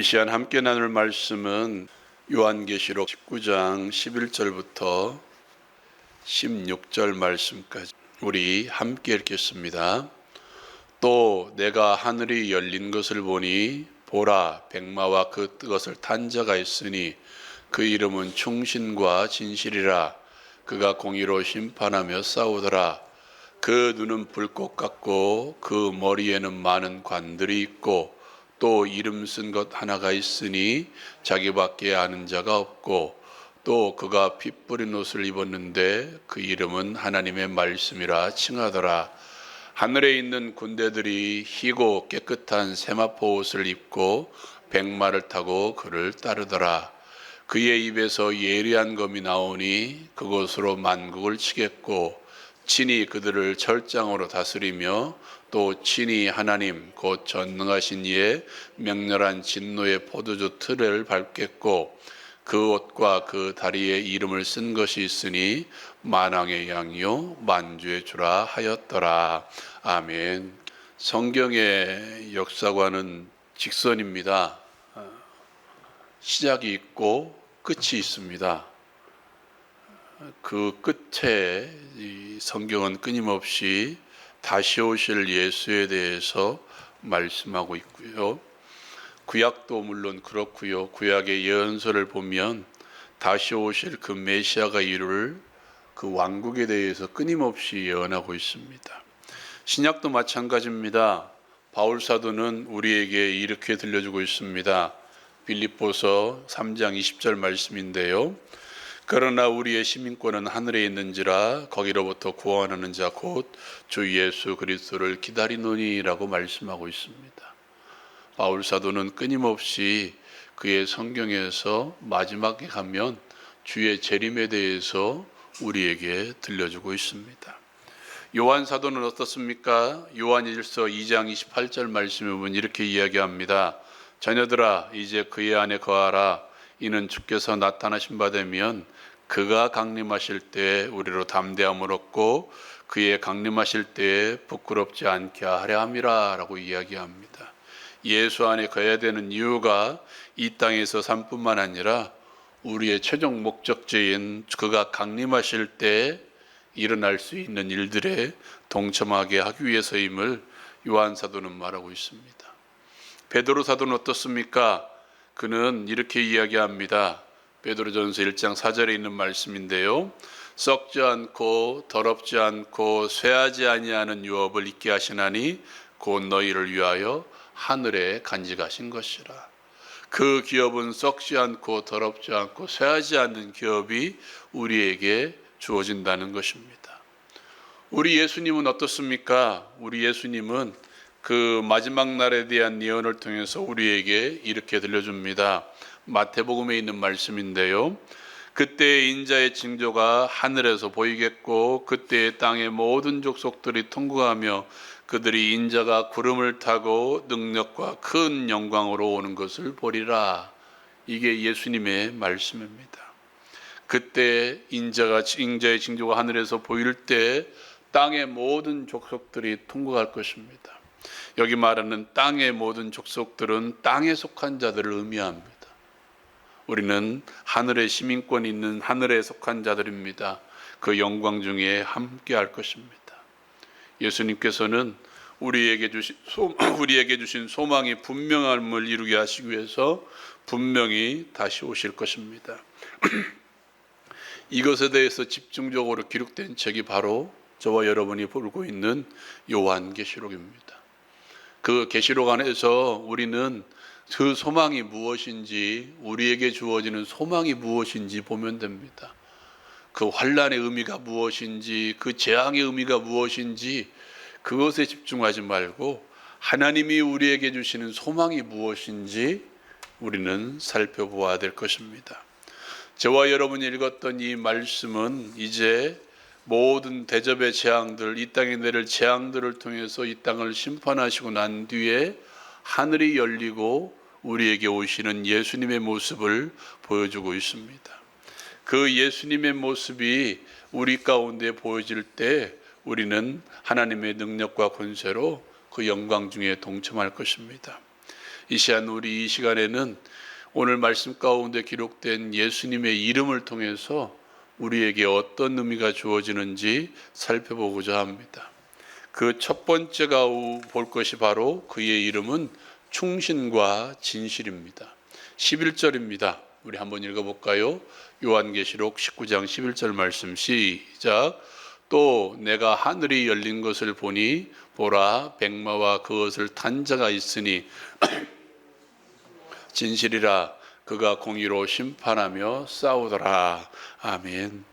이 시간 함께 나눌 말씀은 요한계시록 19장 11절부터 16절 말씀까지 우리 함께 읽겠습니다. 또 내가 하늘이 열린 것을 보니 보라 백마와 그 뜻을 탄 자가 있으니 그 이름은 충신과 진실이라 그가 공의로 심판하며 싸우더라 그 눈은 불꽃 같고 그 머리에는 많은 관들이 있고 또 이름 쓴 것 하나가 있으니 자기밖에 아는 자가 없고 또 그가 피 뿌린 옷을 입었는데 그 이름은 하나님의 말씀이라 칭하더라. 하늘에 있는 군대들이 희고 깨끗한 세마포 옷을 입고 백마를 타고 그를 따르더라. 그의 입에서 예리한 검이 나오니 그곳으로 만국을 치겠고 친히 그들을 철장으로 다스리며 또 친히 하나님 곧 전능하신 이의 명렬한 진노의 포도주 틀을 밟겠고 그 옷과 그 다리에 이름을 쓴 것이 있으니 만왕의 양이요 만주의 주라 하였더라. 아멘. 성경의 역사관은 직선입니다. 시작이 있고 끝이 있습니다. 그 끝에 이 성경은 끊임없이 다시 오실 예수에 대해서 말씀하고 있고요. 구약도 물론 그렇고요. 구약의 예언서를 보면 다시 오실 그 메시아가 이룰 그 왕국에 대해서 끊임없이 예언하고 있습니다. 신약도 마찬가지입니다. 바울 사도는 우리에게 이렇게 들려주고 있습니다. 빌립보서 3장 20절 말씀인데요. 그러나 우리의 시민권은 하늘에 있는지라 거기로부터 구원하는 자 곧 주 예수 그리스도를 기다리노니라고 말씀하고 있습니다. 바울 사도는 끊임없이 그의 성경에서 마지막에 가면 주의 재림에 대해서 우리에게 들려주고 있습니다. 요한 사도는 어떻습니까? 요한일서 2장 28절 말씀에 보면 이렇게 이야기합니다. 자녀들아 이제 그의 안에 거하라 이는 주께서 나타나신 바 되면 그가 강림하실 때 우리로 담대함을 얻고 그의 강림하실 때에 부끄럽지 않게 하려 함이라라고 이야기합니다. 예수 안에 거해야 되는 이유가 이 땅에서 삶뿐만 아니라 우리의 최종 목적지인 그가 강림하실 때 일어날 수 있는 일들에 동참하게 하기 위해서임을 요한 사도는 말하고 있습니다. 베드로 사도는 어떻습니까? 그는 이렇게 이야기합니다. 베드로전서 1장 4절에 있는 말씀인데요. 썩지 않고 더럽지 않고 쇠하지 아니하는 유업을 잊게 하시나니 곧 너희를 위하여 하늘에 간직하신 것이라. 그 기업은 썩지 않고 더럽지 않고 쇠하지 않는 기업이 우리에게 주어진다는 것입니다. 우리 예수님은 어떻습니까? 우리 예수님은 그 마지막 날에 대한 예언을 통해서 우리에게 이렇게 들려줍니다. 마태복음에 있는 말씀인데요. 그때 인자의 징조가 하늘에서 보이겠고 그때 땅의 모든 족속들이 통곡하며 그들이 인자가 구름을 타고 능력과 큰 영광으로 오는 것을 보리라. 이게 예수님의 말씀입니다. 그때 인자가 인자의 징조가 하늘에서 보일 때 땅의 모든 족속들이 통곡할 것입니다. 여기 말하는 땅의 모든 족속들은 땅에 속한 자들을 의미합니다. 우리는 하늘의 시민권이 있는 하늘에 속한 자들입니다. 그 영광 중에 함께 할 것입니다. 예수님께서는 우리에게 주신 소, 우리에게 주신 소망이 분명함을 이루게 하시기 위해서 분명히 다시 오실 것입니다. 이것에 대해서 집중적으로 기록된 책이 바로 저와 여러분이 보고 있는 요한계시록입니다. 그 계시록 안에서 우리는 그 소망이 무엇인지 우리에게 주어지는 소망이 무엇인지 보면 됩니다. 그 환란의 의미가 무엇인지 그 재앙의 의미가 무엇인지 그것에 집중하지 말고 하나님이 우리에게 주시는 소망이 무엇인지 우리는 살펴보아야 될 것입니다. 저와 여러분이 읽었던 이 말씀은 이제 모든 대접의 재앙들, 이 땅에 내릴 재앙들을 통해서 이 땅을 심판하시고 난 뒤에 하늘이 열리고 우리에게 오시는 예수님의 모습을 보여주고 있습니다. 그 예수님의 모습이 우리 가운데 보여질 때 우리는 하나님의 능력과 권세로 그 영광 중에 동참할 것입니다. 이 시간 우리 이 시간에는 오늘 말씀 가운데 기록된 예수님의 이름을 통해서 우리에게 어떤 의미가 주어지는지 살펴보고자 합니다. 그 첫 번째가 볼 것이 바로 그의 이름은 충신과 진실입니다. 11절입니다. 우리 한번 읽어볼까요? 요한계시록 19장 11절 말씀 시작. 또 내가 하늘이 열린 것을 보니 보라 백마와 그것을 탄 자가 있으니 진실이라 그가 공의로 심판하며 싸우더라. 아멘.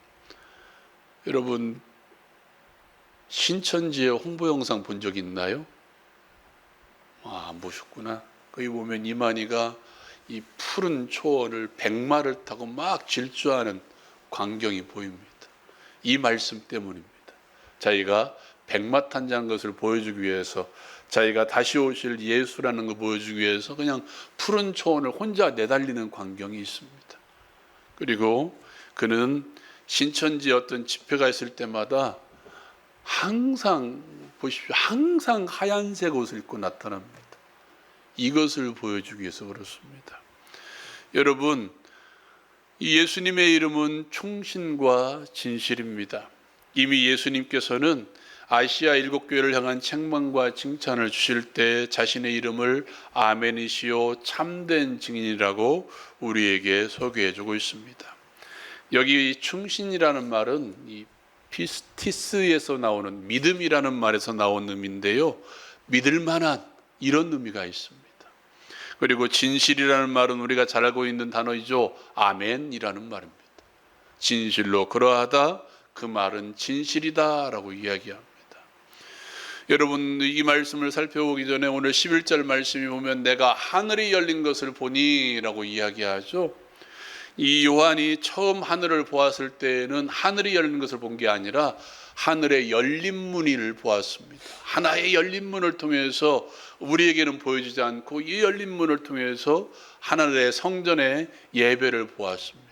여러분 신천지의 홍보 영상 본 적 있나요? 아, 안 보셨구나. 거기 보면 이만희가 이 푸른 초원을 백마를 타고 막 질주하는 광경이 보입니다. 이 말씀 때문입니다. 자기가 백마 탄자한 것을 보여주기 위해서 자기가 다시 오실 예수라는 걸 보여주기 위해서 그냥 푸른 초원을 혼자 내달리는 광경이 있습니다. 그리고 그는 신천지 어떤 집회가 있을 때마다 항상 보십시오. 항상 하얀색 옷을 입고 나타납니다. 이것을 보여주기 위해서 그렇습니다. 여러분, 이 예수님의 이름은 충신과 진실입니다. 이미 예수님께서는 아시아 일곱 교회를 향한 책망과 칭찬을 주실 때 자신의 이름을 아멘이시오 참된 증인이라고 우리에게 소개해 주고 있습니다. 여기 충신이라는 말은 이 피스티스에서 나오는 믿음이라는 말에서 나온 의미인데요. 믿을 만한 이런 의미가 있습니다. 그리고 진실이라는 말은 우리가 잘 알고 있는 단어이죠. 아멘이라는 말입니다. 진실로 그러하다 그 말은 진실이다라고 이야기합니다. 여러분 이 말씀을 살펴보기 전에 오늘 11절 말씀이 보면 내가 하늘이 열린 것을 보니라고 이야기하죠. 이 요한이 처음 하늘을 보았을 때는 하늘이 열린 것을 본 게 아니라 하늘의 열린 문을 보았습니다. 하나의 열린 문을 통해서 우리에게는 보여지지 않고 이 열린 문을 통해서 하늘의 성전의 예배를 보았습니다.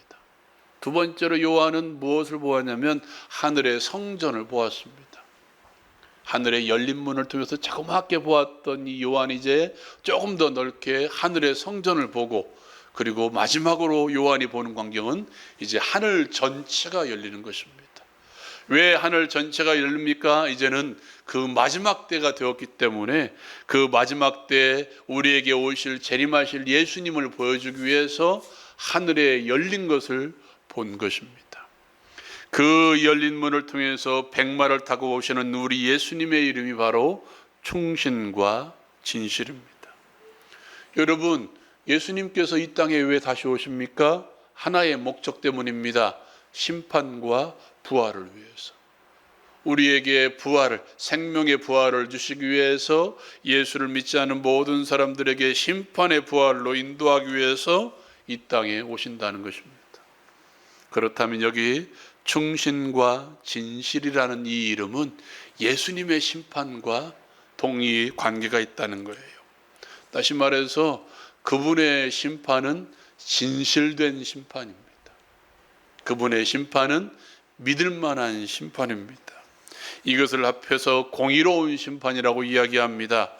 두 번째로 요한은 무엇을 보았냐면 하늘의 성전을 보았습니다. 하늘의 열린 문을 통해서 자그맣게 보았던 이 요한이 이제 조금 더 넓게 하늘의 성전을 보고 그리고 마지막으로 요한이 보는 광경은 이제 하늘 전체가 열리는 것입니다. 왜 하늘 전체가 열립니까? 이제는 그 마지막 때가 되었기 때문에 그 마지막 때 우리에게 오실 재림하실 예수님을 보여주기 위해서 하늘에 열린 것을 본 것입니다. 그 열린 문을 통해서 백마를 타고 오시는 우리 예수님의 이름이 바로 충신과 진실입니다. 여러분, 예수님께서 이 땅에 왜 다시 오십니까? 하나의 목적 때문입니다. 심판과 부활을 위해서. 우리에게 부활을, 생명의 부활을 주시기 위해서 예수를 믿지 않은 모든 사람들에게 심판의 부활로 인도하기 위해서 이 땅에 오신다는 것입니다. 그렇다면 여기 충신과 진실이라는 이 이름은 예수님의 심판과 동의 관계가 있다는 거예요. 다시 말해서 그분의 심판은 진실된 심판입니다. 그분의 심판은 믿을 만한 심판입니다. 이것을 합해서 공의로운 심판이라고 이야기합니다.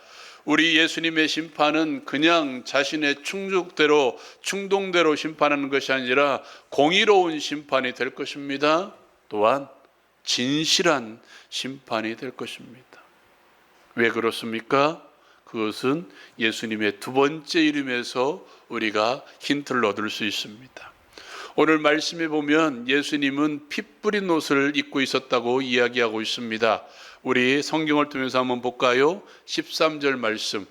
우리 예수님의 심판은 그냥 자신의 충족대로 충동대로 심판하는 것이 아니라 공의로운 심판이 될 것입니다. 또한 진실한 심판이 될 것입니다. 왜 그렇습니까? 그것은 예수님의 두 번째 이름에서 우리가 힌트를 얻을 수 있습니다. 오늘 말씀에 보면 예수님은 피 뿌린 옷을 입고 있었다고 이야기하고 있습니다. 우리 성경을 통해서 한번 볼까요? 13절 말씀.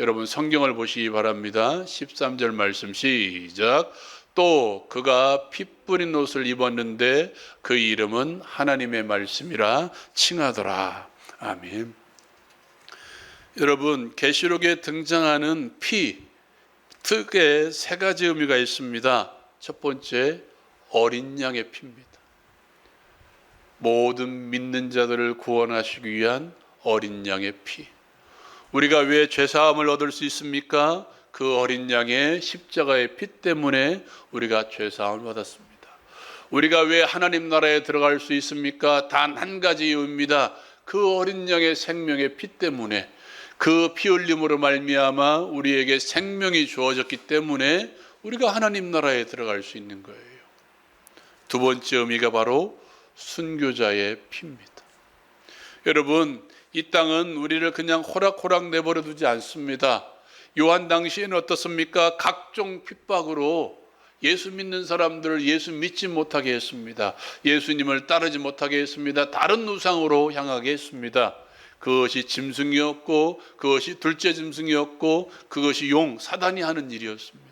여러분 성경을 보시기 바랍니다. 13절 말씀 시작. 또 그가 피 뿌린 옷을 입었는데 그 이름은 하나님의 말씀이라 칭하더라. 아멘. 여러분 계시록에 등장하는 피 특에 세 가지 의미가 있습니다. 첫 번째 어린 양의 피입니다. 모든 믿는 자들을 구원하시기 위한 어린 양의 피. 우리가 왜 죄사함을 얻을 수 있습니까? 그 어린 양의 십자가의 피 때문에 우리가 죄사함을 받았습니다. 우리가 왜 하나님 나라에 들어갈 수 있습니까? 단 한 가지 이유입니다. 그 어린 양의 생명의 피 때문에 그 피 흘림으로 말미암아 우리에게 생명이 주어졌기 때문에 우리가 하나님 나라에 들어갈 수 있는 거예요. 두 번째 의미가 바로 순교자의 피입니다. 여러분, 이 땅은 우리를 그냥 호락호락 내버려 두지 않습니다. 요한 당시에는 어떻습니까? 각종 핍박으로 예수 믿는 사람들을 예수 믿지 못하게 했습니다. 예수님을 따르지 못하게 했습니다. 다른 우상으로 향하게 했습니다. 그것이 짐승이었고, 그것이 둘째 짐승이었고, 그것이 용, 사단이 하는 일이었습니다.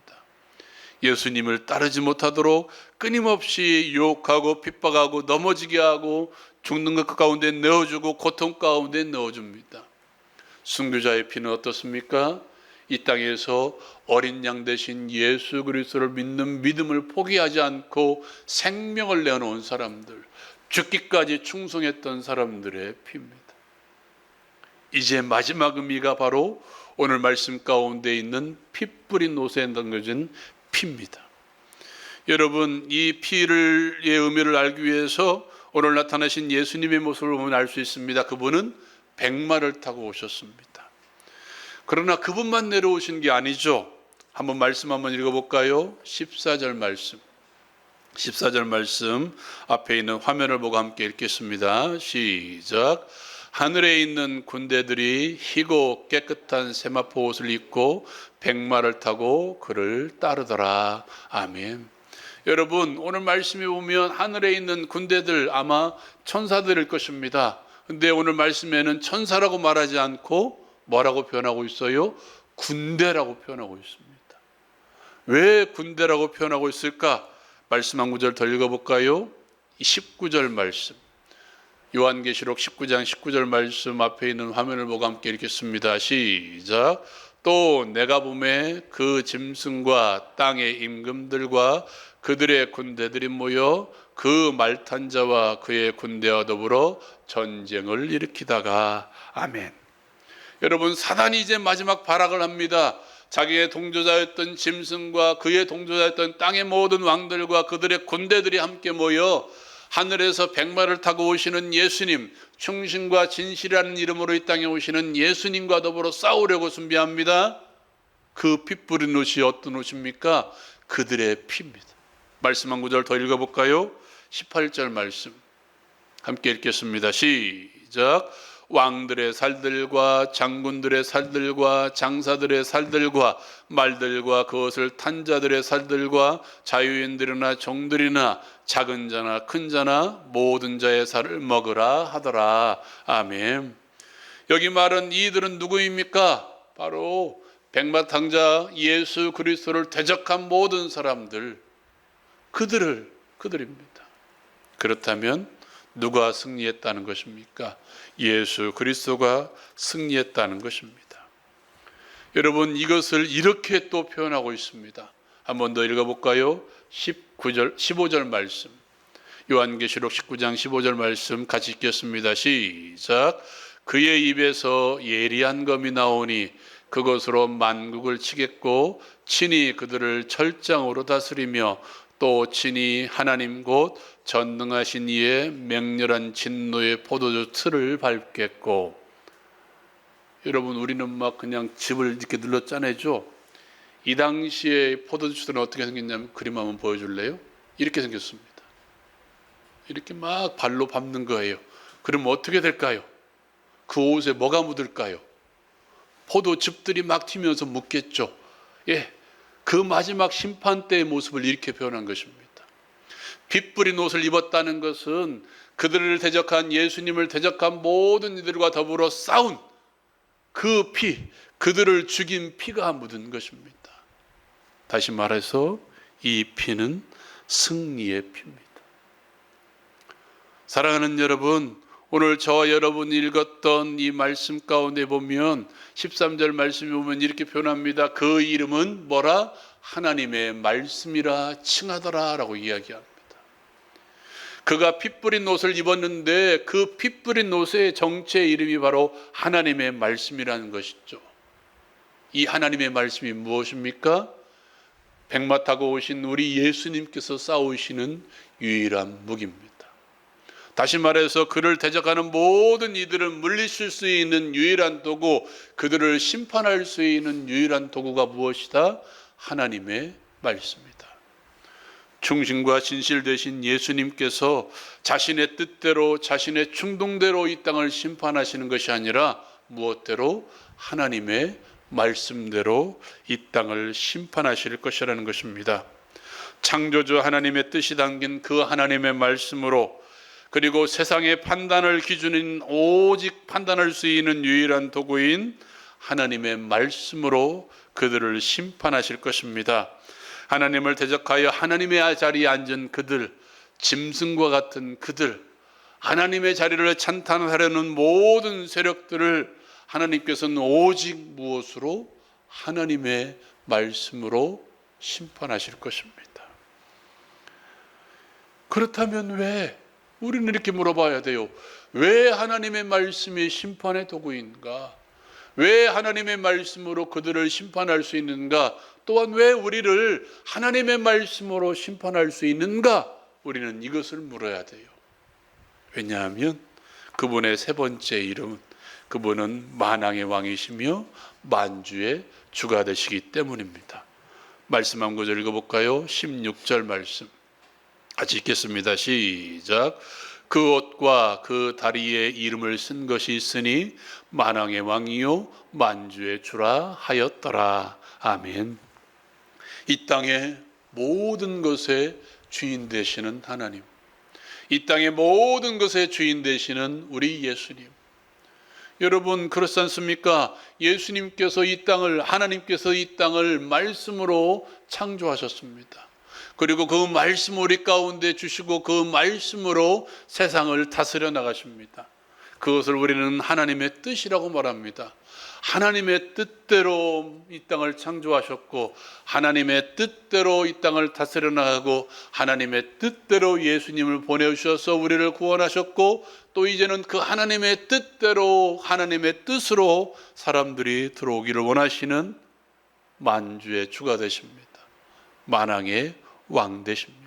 예수님을 따르지 못하도록 끊임없이 유혹하고 핍박하고 넘어지게 하고 죽는 것 가운데 넣어주고 고통 가운데 넣어줍니다. 순교자의 피는 어떻습니까? 이 땅에서 어린 양 대신 예수 그리스도를 믿는 믿음을 포기하지 않고 생명을 내놓은 사람들, 죽기까지 충성했던 사람들의 피입니다. 이제 마지막 의미가 바로 오늘 말씀 가운데 있는 피 뿌린 옷에 담겨진 피입니다. 여러분 이 피를 의 의미를 알기 위해서 오늘 나타나신 예수님의 모습을 보면 알 수 있습니다. 그분은 백마를 타고 오셨습니다. 그러나 그분만 내려오신 게 아니죠. 한번 말씀 한번 읽어볼까요? 14절 말씀. 14절 말씀 앞에 있는 화면을 보고 함께 읽겠습니다. 시작. 하늘에 있는 군대들이 희고 깨끗한 세마포 옷을 입고 백마를 타고 그를 따르더라. 아멘. 여러분, 오늘 말씀에 보면 하늘에 있는 군대들 아마 천사들일 것입니다. 근데 오늘 말씀에는 천사라고 말하지 않고 뭐라고 표현하고 있어요? 군대라고 표현하고 있습니다. 왜 군대라고 표현하고 있을까? 말씀 한 구절 더 읽어볼까요? 19절 말씀. 요한계시록 19장 19절 말씀 앞에 있는 화면을 보고 함께 읽겠습니다. 시작. 또 내가 봄에 그 짐승과 땅의 임금들과 그들의 군대들이 모여 그 말탄 자와 그의 군대와 더불어 전쟁을 일으키다가 아멘. 여러분 사단이 이제 마지막 발악을 합니다. 자기의 동조자였던 짐승과 그의 동조자였던 땅의 모든 왕들과 그들의 군대들이 함께 모여 하늘에서 백마를 타고 오시는 예수님, 충신과 진실이라는 이름으로 이 땅에 오시는 예수님과 더불어 싸우려고 준비합니다. 그피 뿌린 옷이 어떤 옷입니까? 그들의 피입니다. 말씀 한 구절 더 읽어볼까요? 18절 말씀. 함께 읽겠습니다. 시작. 왕들의 살들과 장군들의 살들과 장사들의 살들과 말들과 그것을 탄 자들의 살들과 자유인들이나 종들이나 작은 자나 큰 자나 모든 자의 살을 먹으라 하더라. 아멘. 여기 말은 이들은 누구입니까? 바로 백마탕자 예수 그리스도를 대적한 모든 사람들 그들을 그들입니다. 그렇다면 누가 승리했다는 것입니까? 예수 그리스도가 승리했다는 것입니다. 여러분 이것을 이렇게 또 표현하고 있습니다. 한번 더 읽어볼까요? 19절, 15절 말씀. 요한계시록 19장 15절 말씀 같이 읽겠습니다. 시작. 그의 입에서 예리한 검이 나오니 그것으로 만국을 치겠고 친히 그들을 철장으로 다스리며 또 친히 하나님 곧 전능하신 이의 맹렬한 진노의 포도주 틀을 밟겠고 여러분 우리는 막 그냥 집을 이렇게 눌러 짜내죠. 이 당시에 포도주들은 어떻게 생겼냐면 그림 한번 보여줄래요? 이렇게 생겼습니다. 이렇게 막 발로 밟는 거예요. 그러면 어떻게 될까요? 그 옷에 뭐가 묻을까요? 포도즙들이 막 튀면서 묻겠죠. 예, 그 마지막 심판 때의 모습을 이렇게 표현한 것입니다. 빛 뿌린 옷을 입었다는 것은 그들을 대적한 예수님을 대적한 모든 이들과 더불어 싸운 그 피, 그들을 죽인 피가 묻은 것입니다. 다시 말해서 이 피는 승리의 피입니다. 사랑하는 여러분, 오늘 저와 여러분이 읽었던 이 말씀 가운데 보면 13절 말씀에 보면 이렇게 표현합니다. 그 이름은 뭐라? 하나님의 말씀이라 칭하더라 라고 이야기합니다. 그가 피 뿌린 옷을 입었는데 그 피 뿌린 옷의 정체 이름이 바로 하나님의 말씀이라는 것이죠. 이 하나님의 말씀이 무엇입니까? 백마 타고 오신 우리 예수님께서 싸우시는 유일한 무기입니다. 다시 말해서 그를 대적하는 모든 이들을 물리칠 수 있는 유일한 도구, 그들을 심판할 수 있는 유일한 도구가 무엇이다? 하나님의 말씀이다. 충신과 진실 되신 예수님께서 자신의 뜻대로 자신의 충동대로 이 땅을 심판하시는 것이 아니라 무엇대로 하나님의 말씀대로 이 땅을 심판하실 것이라는 것입니다. 창조주 하나님의 뜻이 담긴 그 하나님의 말씀으로 그리고 세상의 판단을 기준인 오직 판단할 수 있는 유일한 도구인 하나님의 말씀으로 그들을 심판하실 것입니다. 하나님을 대적하여 하나님의 자리에 앉은 그들, 짐승과 같은 그들, 하나님의 자리를 찬탄하려는 모든 세력들을 하나님께서는 오직 무엇으로 하나님의 말씀으로 심판하실 것입니다. 그렇다면 왜 우리는 이렇게 물어봐야 돼요. 왜 하나님의 말씀이 심판의 도구인가? 왜 하나님의 말씀으로 그들을 심판할 수 있는가? 또한 왜 우리를 하나님의 말씀으로 심판할 수 있는가? 우리는 이것을 물어야 돼요. 왜냐하면 그분의 세 번째 이름은 그분은 만왕의 왕이시며 만주의 주가 되시기 때문입니다. 말씀 한 구절 읽어볼까요? 16절 말씀. 같이 읽겠습니다. 시작. 그 옷과 그 다리에 이름을 쓴 것이 있으니 만왕의 왕이요 만주의 주라 하였더라. 아멘. 이 땅의 모든 것의 주인 되시는 하나님. 이 땅의 모든 것의 주인 되시는 우리 예수님. 여러분 그렇지 않습니까? 예수님께서 이 땅을 하나님께서 이 땅을 말씀으로 창조하셨습니다. 그리고 그 말씀 우리 가운데 주시고 그 말씀으로 세상을 다스려 나가십니다. 그것을 우리는 하나님의 뜻이라고 말합니다. 하나님의 뜻대로 이 땅을 창조하셨고 하나님의 뜻대로 이 땅을 다스려 나가고 하나님의 뜻대로 예수님을 보내주셔서 우리를 구원하셨고 또 이제는 그 하나님의 뜻대로 하나님의 뜻으로 사람들이 들어오기를 원하시는 만주의 주가 되십니다. 만왕의 왕 되십니다.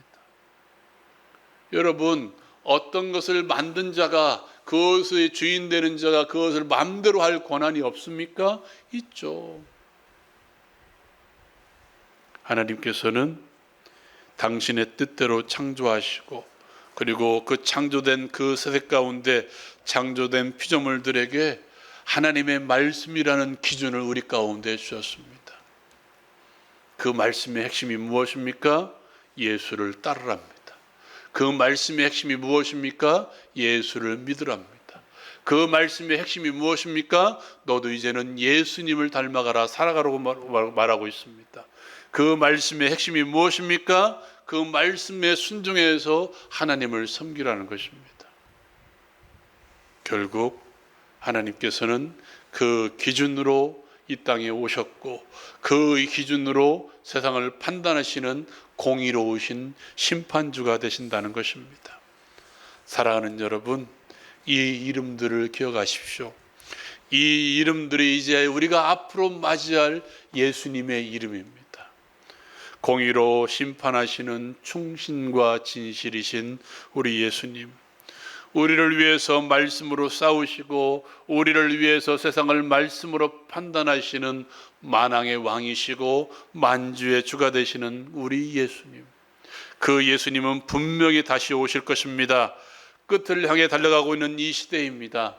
여러분 어떤 것을 만든 자가 그것의 주인 되는 자가 그것을 마음대로 할 권한이 없습니까? 있죠. 하나님께서는 당신의 뜻대로 창조하시고 그리고 그 창조된 그 세대 가운데 창조된 피조물들에게 하나님의 말씀이라는 기준을 우리 가운데 주셨습니다. 그 말씀의 핵심이 무엇입니까? 예수를 따르랍니다. 그 말씀의 핵심이 무엇입니까? 예수를 믿으랍니다. 그 말씀의 핵심이 무엇입니까? 너도 이제는 예수님을 닮아가라 살아가라고 말하고 있습니다. 그 말씀의 핵심이 무엇입니까? 그 말씀에 순종해서 하나님을 섬기라는 것입니다. 결국 하나님께서는 그 기준으로 이 땅에 오셨고 그 기준으로 세상을 판단하시는 공의로우신 심판주가 되신다는 것입니다. 사랑하는 여러분, 이 이름들을 기억하십시오. 이 이름들이 이제 우리가 앞으로 맞이할 예수님의 이름입니다. 공의로 심판하시는 충신과 진실이신 우리 예수님. 우리를 위해서 말씀으로 싸우시고 우리를 위해서 세상을 말씀으로 판단하시는 만왕의 왕이시고 만주의 주가 되시는 우리 예수님. 그 예수님은 분명히 다시 오실 것입니다. 끝을 향해 달려가고 있는 이 시대입니다.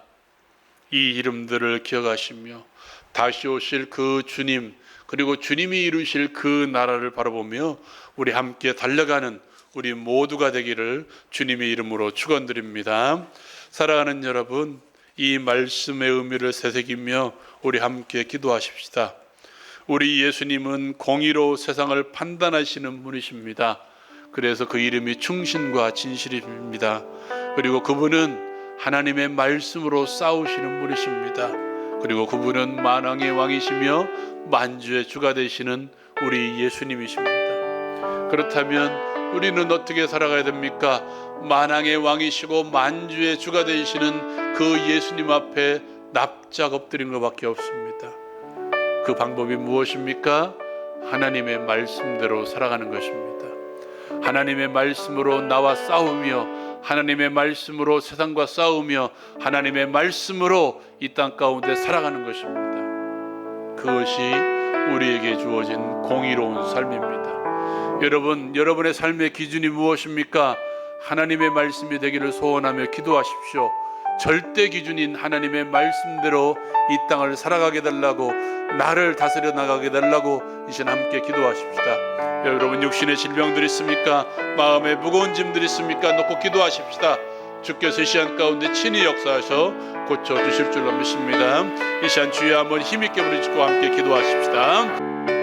이 이름들을 기억하시며 다시 오실 그 주님 그리고 주님이 이루실 그 나라를 바라보며 우리 함께 달려가는 우리 모두가 되기를 주님의 이름으로 축원드립니다. 사랑하는 여러분, 이 말씀의 의미를 새새기며 우리 함께 기도하십시다. 우리 예수님은 공의로 세상을 판단하시는 분이십니다. 그래서 그 이름이 충신과 진실입니다. 그리고 그분은 하나님의 말씀으로 싸우시는 분이십니다. 그리고 그분은 만왕의 왕이시며 만주의 주가 되시는 우리 예수님이십니다. 그렇다면 우리는 어떻게 살아가야 됩니까? 만왕의 왕이시고 만주의 주가 되시는 그 예수님 앞에 납작 엎드린 것밖에 없습니다. 그 방법이 무엇입니까? 하나님의 말씀대로 살아가는 것입니다. 하나님의 말씀으로 나와 싸우며 하나님의 말씀으로 세상과 싸우며 하나님의 말씀으로 이 땅 가운데 살아가는 것입니다. 그것이 우리에게 주어진 공의로운 삶입니다. 여러분, 여러분의 삶의 기준이 무엇입니까? 하나님의 말씀이 되기를 소원하며 기도하십시오. 절대 기준인 하나님의 말씀대로 이 땅을 살아가게 달라고 나를 다스려 나가게 달라고 이 시간 함께 기도하십시다. 여러분 육신의 질병들 있습니까? 마음에 무거운 짐들 있습니까? 놓고 기도하십시다. 주께서 이 시간 가운데 친히 역사하셔 고쳐 주실 줄로 믿습니다. 이 시간 주여 한번 힘 있게 부르짖고 함께 기도하십시다.